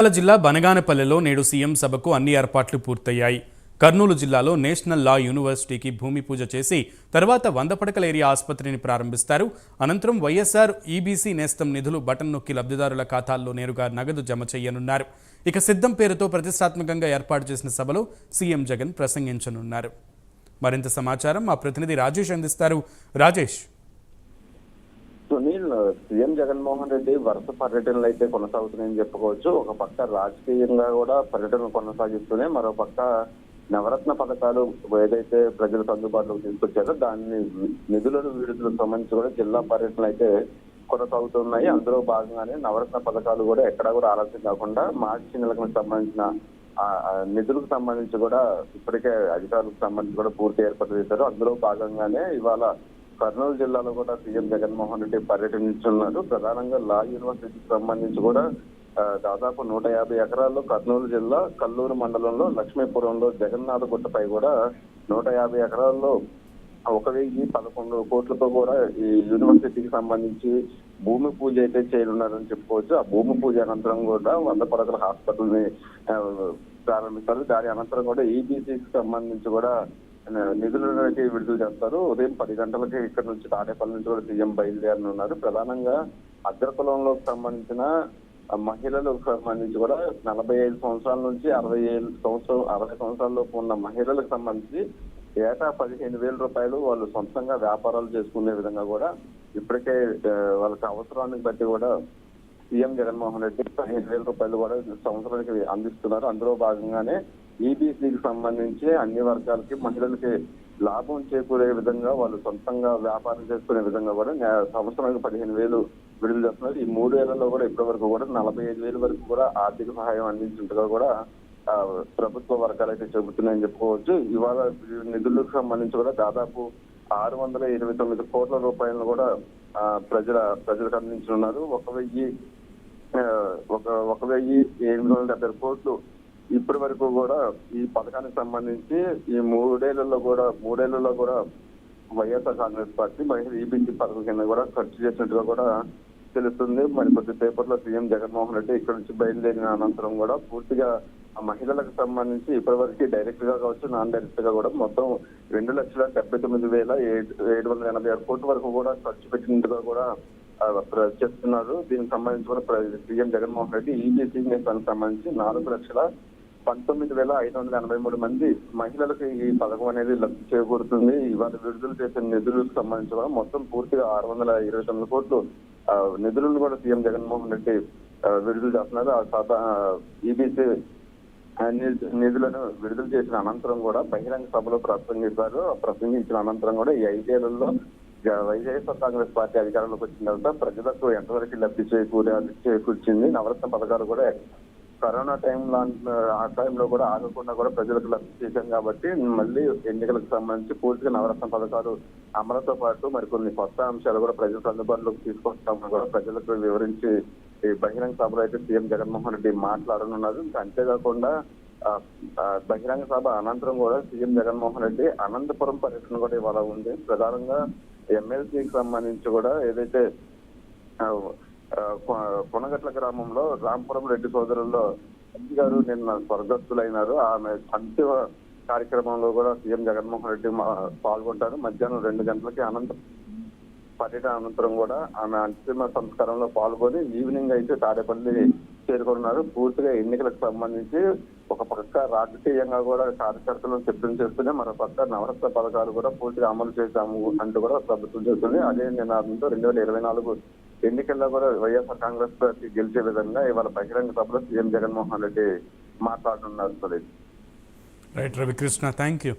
నంద్యాల జిల్లా బనగానపల్లెలో నేడు సీఎం సభకు అన్ని ఏర్పాట్లు పూర్తయ్యాయి. కర్నూలు జిల్లాలో నేషనల్ లా యూనివర్సిటీకి భూమి పూజ చేసి తర్వాత వంద పడకల ఏరియా ఆసుపత్రిని ప్రారంభిస్తారు. అనంతరం వైఎస్ఆర్ ఈబీసీ నేస్తం నిధులు బటన్ నొక్కి లబ్ధిదారుల ఖాతాల్లో నేరుగా నగదు జమ చేయనున్నారు. ఇక సిద్ధం పేరుతో ప్రతిష్టాత్మకంగా ఏర్పాటు చేసిన సభలో సీఎం జగన్ ప్రసంగించనున్నారు. మరింత సమాచారం మా ప్రతినిధి రాజేష్ అందిస్తారు. రాజేష్. సునీల్ సీఎం జగన్మోహన్ రెడ్డి వరుస పర్యటనలు అయితే కొనసాగుతున్నాయని చెప్పుకోవచ్చు. ఒక పక్క రాజకీయంగా కూడా పర్యటనలు కొనసాగిస్తూనే మరో పక్క నవరత్న పథకాలు ఏదైతే ప్రజలకు అందుబాటులోకి తీసుకొచ్చారో దాన్ని నిధులను విడుదలకు సంబంధించి కూడా జిల్లా పర్యటనలు అయితే కొనసాగుతున్నాయి. అందులో భాగంగానే నవరత్న పథకాలు కూడా ఎక్కడా కూడా ఆలస్యం కాకుండా మార్చి నెలకు సంబంధించిన నిధులకు సంబంధించి కూడా ఇప్పటికే అధికారులకు సంబంధించి కూడా పూర్తి ఏర్పాటు చేశారు. అందులో భాగంగానే ఇవాళ కర్నూలు జిల్లాలో కూడా సీఎం జగన్మోహన్ రెడ్డి పర్యటించున్నారు. ప్రధానంగా లా యూనివర్సిటీకి సంబంధించి కూడా దాదాపు నూట యాభై ఎకరాల్లో కర్నూలు జిల్లా కల్లూరు మండలంలో లక్ష్మీపురంలో జగన్నాథ గుట్టపై కూడా నూట యాభై ఎకరాల్లో ఒక వెయ్యి పదకొండు కోట్లతో కూడా ఈ యూనివర్సిటీకి సంబంధించి భూమి పూజ అయితే చేయనున్నారని చెప్పుకోవచ్చు. ఆ భూమి పూజ అనంతరం కూడా వంద పడకల హాస్పిటల్ని ప్రారంభిస్తారు. దాని అనంతరం కూడా ఈబీసీకి సంబంధించి కూడా నిధులు నిధులకి విడుదల చేస్తారు. ఉదయం పది గంటలకి ఇక్కడ నుంచి తాడేపల్లి నుంచి కూడా సీఎం బయలుదేరనున్నారు ప్రధానంగా అగ్రకులంలోకి సంబంధించిన మహిళలకు సంబంధించి కూడా నలభై ఐదు సంవత్సరాల నుంచి అరవై ఏడు సంవత్సరం అరవై సంవత్సరాలలోపు ఉన్న మహిళలకు సంబంధించి ఏటా పదిహేను వేల రూపాయలు వాళ్ళు సొంతంగా వ్యాపారాలు చేసుకునే విధంగా కూడా ఇప్పటికే వాళ్ళకి అవసరాన్ని బట్టి కూడా సీఎం జగన్మోహన్ రెడ్డి పదిహేను వేల రూపాయలు కూడా సంవత్సరానికి అందిస్తున్నారు. అందులో భాగంగానే ఈబీసీకి సంబంధించి అన్ని వర్గాలకి మహిళలకి లాభం చేకూరే విధంగా వాళ్ళు సొంతంగా వ్యాపారం చేసుకునే విధంగా కూడా సంవత్సరానికి పదిహేను వేలు విడుదల చేస్తున్నారు. ఈ వేలలో కూడా ఇప్పటి వరకు కూడా నలభై ఐదు వేల వరకు కూడా ఆర్థిక సహాయం అందించినట్టుగా కూడా ప్రభుత్వ వర్గాలైతే చెబుతున్నాయని చెప్పుకోవచ్చు. ఇవాళ నిధులకు సంబంధించి కూడా దాదాపు ఆరు వందల ఇరవై తొమ్మిది కోట్ల రూపాయలను కూడా ప్రజల ప్రజలకు అందించనున్నారు. ఒక వెయ్యి ఒక ఒక వెయ్యి ఎనిమిది వందల డెబ్బై కోట్లు ఇప్పటి వరకు కూడా ఈ పథకానికి సంబంధించి ఈ మూడేళ్ళలో కూడా మూడేళ్ళలో కూడా వైఎస్ఆర్ కాంగ్రెస్ పార్టీ మహిళ ఈబీసీ పథకం కింద కూడా ఖర్చు చేసినట్టుగా కూడా తెలుస్తుంది. మరి కొద్ది పేపర్లో సీఎం జగన్మోహన్ రెడ్డి ఇక్కడ నుంచి బయలుదేరిన అనంతరం కూడా పూర్తిగా ఆ మహిళలకు సంబంధించి ఇప్పటివరకు డైరెక్ట్గా కావచ్చు నాన్ డైరెక్ట్గా కూడా మొత్తం రెండు లక్షల డెబ్బై తొమ్మిది వేల ఏడు ఏడు వందల ఎనభై ఆరు కోట్ల వరకు కూడా ఖర్చు పెట్టినట్టుగా కూడా చెప్తున్నారు. దీనికి సంబంధించి కూడా సీఎం జగన్మోహన్ రెడ్డి ఈబీసీ సంబంధించి నాలుగు లక్షల పంతొమ్మిది వేల ఐదు వందల ఎనభై మూడు మంది మహిళలకు ఈ పథకం అనేది లబ్ధి చేకూరుతుంది. ఇవాళ విడుదల చేసిన నిధులకు సంబంధించి మొత్తం పూర్తిగా ఆరు వందల ఇరవై తొమ్మిది కోట్లు నిధులను కూడా సీఎం జగన్మోహన్ రెడ్డి విడుదల చేస్తున్నారు. ఆ సభ ఈబీసీ నిధులను విడుదల చేసిన అనంతరం కూడా బహిరంగ సభలో ప్రసంగిస్తారు ఆ ప్రసంగించిన అనంతరం కూడా ఈ ఐదేళ్ళలో వైఎస్ఆర్ కాంగ్రెస్ పార్టీ అధికారంలోకి వచ్చిన తర్వాత ప్రజలకు ఎంతవరకు లబ్ధి చేకూరే చేకూర్చింది నవరత్న పథకాలు కూడా కరోనా టైంలో ఆ టైంలో కూడా ఆగకుండా కూడా ప్రజలకు లబ్ధి చేశాం కాబట్టి మళ్ళీ ఎన్నికలకు సంబంధించి పూర్తిగా నవరత్న పథకాలు అమలుతో పాటు మరి కొన్ని కొత్త అంశాలు కూడా ప్రజలకు అందుబాటులోకి తీసుకొస్తామని కూడా ప్రజలకు వివరించి ఈ బహిరంగ సభలో అయితే సీఎం జగన్మోహన్ రెడ్డి మాట్లాడనున్నారు. ఇంకా అంతేకాకుండా బహిరంగ సభ అనంతరం కూడా సీఎం జగన్మోహన్ రెడ్డి అనంతపురం పర్యటన కూడా ఇవాళ ఉంది. ప్రధానంగా ఎమ్మెల్సీకి సంబంధించి కూడా ఏదైతే కొనగట్ల గ్రామంలో రాంపురం రెడ్డి సోదరుల్లో అజ్జి గారు నిన్న స్వర్గస్థులైనారు. ఆమె అంతిమ కార్యక్రమంలో కూడా సీఎం జగన్మోహన్ రెడ్డి మా- పాల్గొంటారు. మధ్యాహ్నం రెండు గంటలకి అనంతరం పర్యటన అనంతరం కూడా ఆమె అంతిమ సంస్కారంలో పాల్గొని ఈవినింగ్ అయితే తాడేపల్లి చేరుకున్నారు. పూర్తిగా ఎన్నికలకు సంబంధించి ఒక పక్క రాజకీయంగా కూడా కార్యకర్తలను సిద్ధం చేస్తూనే మరో పక్క నవరత్న పథకాలు కూడా పూర్తిగా అమలు చేశాము అంటూ కూడా ప్రభుత్వం చేస్తుంది అదే నినాదంతో రెండు వేల ఇరవై నాలుగు ఎన్నికల్లో కూడా వైఎస్ఆర్ కాంగ్రెస్ పార్టీ గెలిచే విధంగా ఇవాళ బహిరంగ సభలో సీఎం జగన్మోహన్ రెడ్డి మాట్లాడుతున్నారు Suresh. Right Ravikrishna thank you